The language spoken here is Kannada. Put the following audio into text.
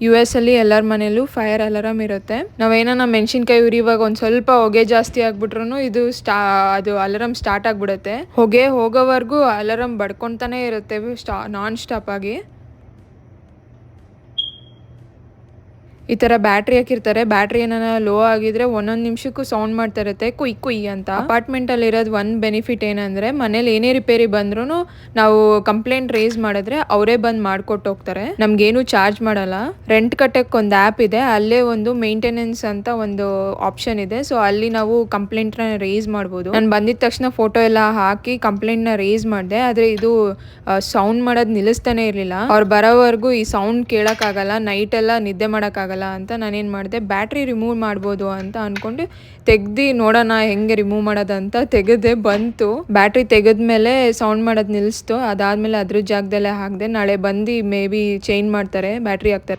ಯು ಎಸ್ ಅಲ್ಲಿ ಎಲ್ಲರ ಮನೇಲೂ ಫೈರ್ ಅಲಾರಾಮ್ ಇರುತ್ತೆ. ನಾವೇನ ಮೆಣಸಿನ್ಕಾಯಿ ಉರಿವಾಗ ಒಂದ್ ಸ್ವಲ್ಪ ಹೊಗೆ ಜಾಸ್ತಿ ಆಗ್ಬಿಟ್ರು ಇದು ಸ್ಟಾ, ಅದು ಅಲಾರಾಮ್ ಸ್ಟಾರ್ಟ್ ಆಗ್ಬಿಡುತ್ತೆ. ಹೊಗೆ ಹೋಗೋವರೆಗೂ ಅಲಾರಾಮ್ ಬಡ್ಕೊಂತಾನೆ ಇರುತ್ತೆ, ಸ್ಟಾ ನಾನ್ ಸ್ಟಾಪ್ ಆಗಿ. ಈ ತರ ಬ್ಯಾಟ್ರಿ ಹಾಕಿರ್ತಾರೆ. ಬ್ಯಾಟ್ರಿ ಏನಾರ ಲೋ ಆಗಿದ್ರೆ ಒಂದೊಂದ್ ನಿಮಿಷಕ್ಕೂ ಸೌಂಡ್ ಮಾಡ್ತಾ ಇರುತ್ತೆ ಕುಯ್ ಕುಯ್ ಅಂತ. ಅಪಾರ್ಟ್ಮೆಂಟ್ ಅಲ್ಲಿ ಇರೋದು ಒಂದ್ ಬೆನಿಫಿಟ್ ಏನಂದ್ರೆ ಮನೇಲಿ ಏನೇ ರಿಪೇರಿ ಬಂದ್ರು ನಾವು ಕಂಪ್ಲೇಂಟ್ ರೇಸ್ ಮಾಡಿದ್ರೆ ಅವರೇ ಬಂದ್ ಮಾಡ್ಕೊಟ್ಟು ಹೋಗ್ತಾರೆ. ನಮ್ಗೇನು ಚಾರ್ಜ್ ಮಾಡಲ್ಲ. ರೆಂಟ್ ಕಟ್ಟಕ್ ಒಂದು ಆಪ್ ಇದೆ. ಅಲ್ಲೇ ಒಂದು ಮೇಂಟೆನೆನ್ಸ್ ಅಂತ ಒಂದು ಆಪ್ಷನ್ ಇದೆ. ಸೊ ಅಲ್ಲಿ ನಾವು ಕಂಪ್ಲೇಂಟ್ನ ರೇಸ್ ಮಾಡ್ಬೋದು. ನಾನು ಬಂದಿದ ತಕ್ಷಣ ಫೋಟೋ ಎಲ್ಲ ಹಾಕಿ ಕಂಪ್ಲೇಂಟ್ನ ರೇಸ್ ಮಾಡಿದೆ. ಆದ್ರೆ ಇದು ಸೌಂಡ್ ಮಾಡೋದ್ ನಿಲ್ಲಿಸ್ತಾನೆ ಇರ್ಲಿಲ್ಲ. ಅವ್ರು ಬರೋವರೆಗೂ ಈ ಸೌಂಡ್ ಕೇಳಕ್ ಆಗಲ್ಲ. ನೈಟ್ ಎಲ್ಲ ನಿದ್ದೆ ಮಾಡಕ್ ಆಗಲ್ಲ ಅಂತ ನಾನೇನು ಮಾಡಿದೆ, ಬ್ಯಾಟ್ರಿ ರಿಮೂವ್ ಮಾಡ್ಬೋದು ಅಂತ ಅಂದ್ಕೊಂಡು ತೆಗ್ದು ನೋಡೋಣ ಹೆಂಗೆ ರಿಮೂವ್ ಮಾಡೋದಂತ ತೆಗೆದೆ ಬಂತು. ಬ್ಯಾಟ್ರಿ ತೆಗೆದ್ಮೇಲೆ ಸೌಂಡ್ ಮಾಡೋದು ನಿಲ್ಲಿಸ್ತು ಅದಾದ್ಮೇಲೆ ಅದ್ರ ಜಾಗದಲ್ಲೇ ಹಾಕಿದೆ ನಾಳೆ ಬಂದು ಮೇ ಬಿ ಚೇಂಜ್ ಮಾಡ್ತಾರೆ, ಬ್ಯಾಟ್ರಿ ಹಾಕ್ತಾರೆ.